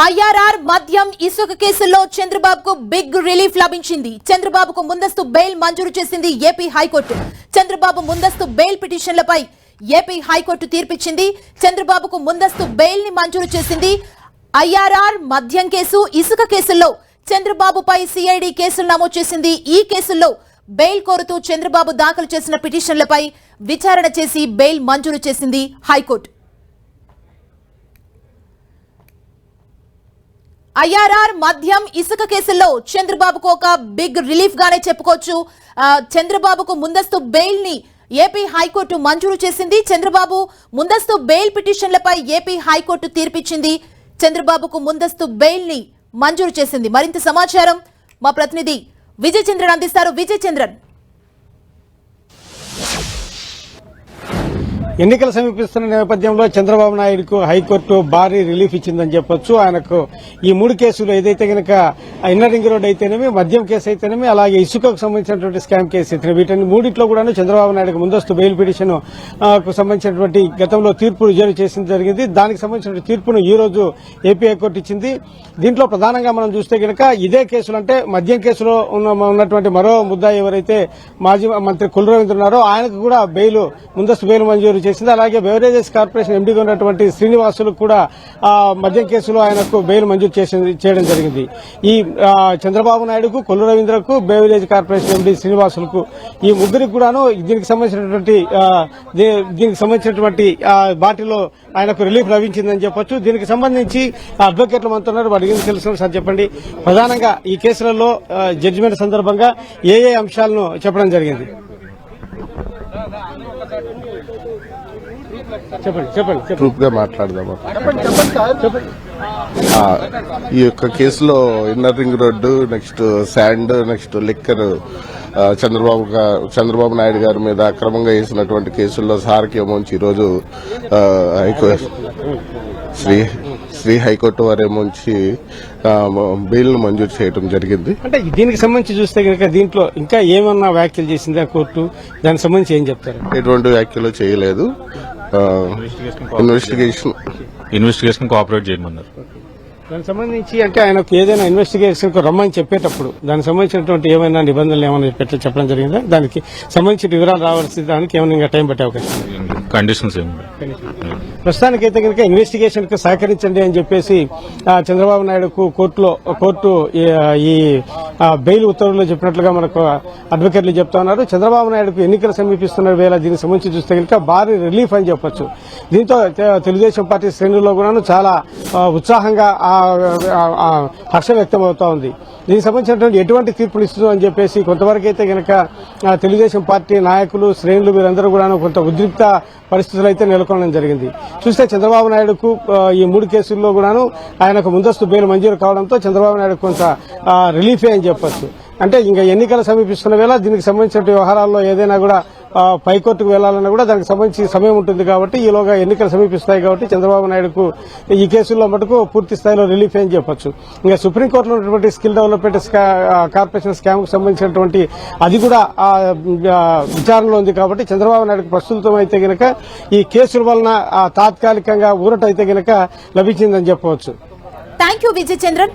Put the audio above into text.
IRR మద్యం ఇసుక కేసుల్లో చంద్రబాబుకు బిగ్ రిలీఫ్ లభించింది. చంద్రబాబుకు ముందస్తు బెయిల్ మంజూరు చేసింది ఏపీ హైకోర్టు. చంద్రబాబు ముందస్తు బెయిల్ పిటిషన్లపై ఏపీ హైకోర్టు తీర్పిచ్చింది. చంద్రబాబుకు ముందస్తు బెయిల్ని మంజూరు చేసింది ఐఆర్ఆర్ మద్యం కేసు ఇసుక కేసుల్లో చంద్రబాబుపై సిఐడి కేసులు నమోదు చేసింది. ఈ కేసుల్లో బెయిల్ కోరుతూ చంద్రబాబు దాఖలు చేసిన పిటిషన్లపై విచారణ చేసి బెయిల్ మంజూరు చేసింది హైకోర్టు. ఐఆర్ఆర్ మద్యం ఇసుక కేసుల్లో చంద్రబాబుకు ఒక బిగ్ రిలీఫ్ గానే చెప్పుకోవచ్చు. చంద్రబాబుకు ముందస్తు బెయిల్ని ఏపీ హైకోర్టు మంజూరు చేసింది. చంద్రబాబు ముందస్తు బెయిల్ పిటిషన్లపై ఏపీ హైకోర్టు తీర్పిచ్చింది. చంద్రబాబుకు ముందస్తు బెయిల్ని మంజూరు చేసింది. మరింత సమాచారం మా ప్రతినిధి విజయ్ చంద్రన్ అందిస్తారు. విజయ్ ఎన్నికలు సమీపిస్తున్న నేపథ్యంలో చంద్రబాబు నాయుడుకు హైకోర్టు భారీ రిలీఫ్ ఇచ్చిందని చెప్పొచ్చు. ఆయనకు ఈ మూడు కేసులు ఏదైతే గనక ఇన్నర్ రింగ్ రోడ్ అయితేనేమి మద్యం కేసు అయితేనేమి అలాగే ఇసుకకు సంబంధించినటువంటి స్కామ్ కేసు అయితేనే వీటిని మూడిట్లో కూడా చంద్రబాబు నాయుడుకు ముందస్తు బెయిల్ పిటిషన్కు సంబంధించినటువంటి గతంలో తీర్పు రిజర్వ్ చేసింది జరిగింది. దానికి సంబంధించిన తీర్పును ఈ రోజు ఏపీ హైకోర్టు ఇచ్చింది. దీంట్లో ప్రధానంగా మనం చూస్తే గనక ఇదే కేసులు అంటే మద్యం కేసులో ఉన్న ఉన్నటువంటి మరో ముద్దా ఎవరైతే మాజీ మంత్రి కులరవీంద్ర ఉన్నారో ఆయనకు కూడా బెయిల్ ముందస్తు బెయిల్ మంజూరు చేసింది. అలాగే బెవరేజెస్ కార్పొరేషన్ ఎండీగా ఉన్నటువంటి శ్రీనివాసులకు కూడా మద్యం కేసులో ఆయనకు బెయిల్ మంజూరు చేసింది చేయడం జరిగింది. ఈ చంద్రబాబు నాయుడుకు కొల్లు రవీంద్రకు బెవరేజ్ కార్పొరేషన్ ఎండీ శ్రీనివాసులకు ఈ ముగ్గురికి కూడాను దీనికి సంబంధించినటువంటి దీ- దీనికి సంబంధించినటువంటి బాటిలో వాటిలో ఆయనకు రిలీఫ్ లభించిందని చెప్పొచ్చు. దీనికి సంబంధించి అడ్వకేట్లు అంటున్నారు వాటి తెలుసు సార్ చెప్పండి. ప్రధానంగా ఈ కేసులలో జడ్జిమెంట్ సందర్భంగా ఏ ఏ అంశాలను చెప్పడం జరిగింది? చెప్పండి చెప్పండి చెప్పండి. ట్రూప్గా మాట్లాడదాము ఈ యొక్క కేసులో inner ring road next sand next liquor Chandrababu Chandrababu Naidu గారి మీద అక్రమంగా వేసినటువంటి కేసుల్లో సారకి ఏమోంచి ఈరోజు ఆ, హైకో శ్రీ శ్రీ హైకోర్టు వారేమోంచి బెయిల్ మంజూరు చేయడం జరిగింది. అంటే దీనికి సంబంధించి చూస్తే కనుక దీంట్లో ఇంకా ఏమన్నా వ్యాఖ్యలు చేసిందా కోర్టు? దానికి సంబంధించి ఏం చెప్తారు? ఎటువంటి వ్యాఖ్యలు చేయలేదు. ఇన్వెస్టిగేషన్ ఇన్వెస్టిగేషన్ కోఆపరేట్ చేయమన్నారు. దానికి సంబంధించి అంటే ఆయనకు ఏదైనా ఇన్వెస్టిగేషన్కు రమ్మని చెప్పేటప్పుడు దానికి సంబంధించినటువంటి ఏమైనా నిబంధనలు ఏమైనా చెప్పేట చెప్పడం జరిగిందా? దానికి సంబంధించిన వివరాలు రావాల్సిన దానికి ఏమైనా ఇంకా టైం పట్టే అవకాశం? కండిషన్స్ ఏమి ప్రస్తుతానికైతే కనుక ఇన్వెస్టిగేషన్కి సహకరించండి అని చెప్పేసి చంద్రబాబు నాయుడుకు కోర్టులో కోర్టు ఈ, బెయిల్ ఉత్తర్వుల్లో చెప్పినట్లుగా మనకు అడ్వకేట్లు చెప్తా ఉన్నారు. చంద్రబాబు నాయుడుకు ఎన్నికలు సమీపిస్తున్న వేళ దీనికి సంబంధించి చూస్తే కనుక భారీ రిలీఫ్ అని చెప్పొచ్చు. దీంతో తె- తెలుగుదేశం పార్టీ శ్రేణుల్లో కూడాను చాలా ఉత్సాహంగా హర్షం వ్యక్తమవుతా ఉంది. దీనికి సంబంధించినటువంటి ఎటువంటి తీర్పులు ఇస్తుందో అని చెప్పేసి కొంతవరకు అయితే తెలుగుదేశం పార్టీ నాయకులు శ్రేణులు వీరందరూ కూడా కొంత ఉద్రిక్త పరిస్థితులు అయితే నెలకొనడం జరిగింది. చూస్తే చంద్రబాబు నాయుడుకు ఈ మూడు కేసుల్లో కూడాను ఆయనకు ముందస్తు బెయిల్ మంజూరు కావడంతో చంద్రబాబు నాయుడు కొంత రిలీఫే అని చెప్పొచ్చు. అంటే ఇంకా ఎన్నికలు సమీపిస్తున్న వేళ దీనికి సంబంధించిన వ్యవహారాల్లో ఏదైనా కూడా పైకోర్టుకు వెళ్ళాలన్నా కూడా దానికి సంబంధించి సమయం ఉంటుంది కాబట్టి ఈలోగా ఎన్నికలు సమీపిస్తాయి కాబట్టి చంద్రబాబు నాయుడుకు ఈ కేసుల్లో మటుకు పూర్తి స్థాయిలో రిలీఫ్ అని చెప్పొచ్చు. ఇంకా సుప్రీంకోర్టులో ఉన్నటువంటి స్కిల్ డెవలప్మెంట్ స్కా- కార్పొరేషన్ స్కామ్కు సంబంధించినటువంటి అది కూడా విచారణలో ఉంది కాబట్టి చంద్రబాబు నాయుడుకు ప్రస్తుతం అయితే గనక ఈ కేసుల వలన తాత్కాలికంగా ఊరట అయితే గనక లభించిందని చెప్పవచ్చు. Thank you Vijay Chandran